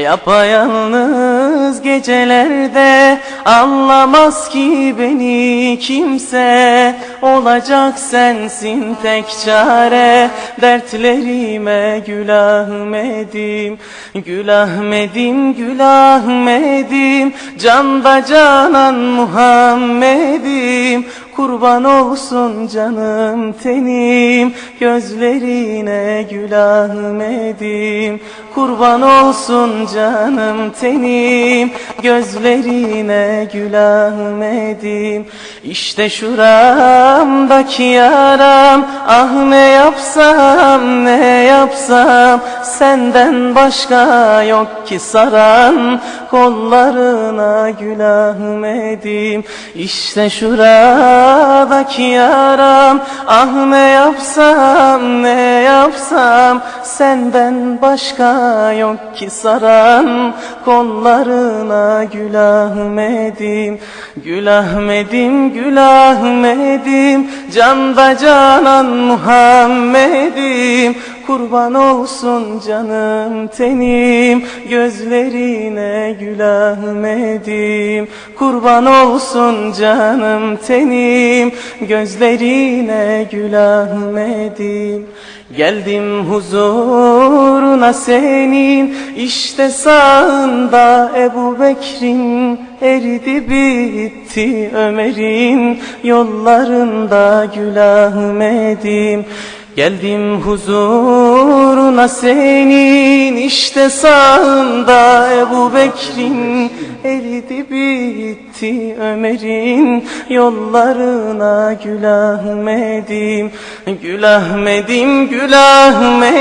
Yapayalnız gecelerde Anlamaz ki beni kimse. Olacak sensin tek çare Dertlerime gül Ahmet'im Gül Ahmet'im gül Ahmet'im Canda canan Muhammed'im Kurban olsun canım tenim Gözlerine gül Ahmet'im Kurban olsun canım tenim Gözlerine gül Ahmet'im İşte şuramdaki yaram Ah ne yapsam ne yapsam Senden başka yok ki saran Kollarına gül Ahmet'im İşte şuradaki yaram Ah ne yapsam ne yapsam Senden başka yok ki saran. Kollarına gül Ahmet'im Gül Ahmet'im gül Ahmet'im Canda canan Muhammed'im. Kurban olsun canım tenim. Gözlerine gül Ahmet'im Kurban olsun canım tenim. Gözlerine gül Ahmet'im Geldim huzuruna senin. İşte sağında Ebu Bekir'in eridi bitti Ömer'in. Yollarında gül Ahmet'im Geldim huzuruna senin. İşte sağında Ebu Bekir'in eridi bitti Ömer'in. Yollarına Gül Ahmet'im Gül Ahmet'im Gül Ahmet'im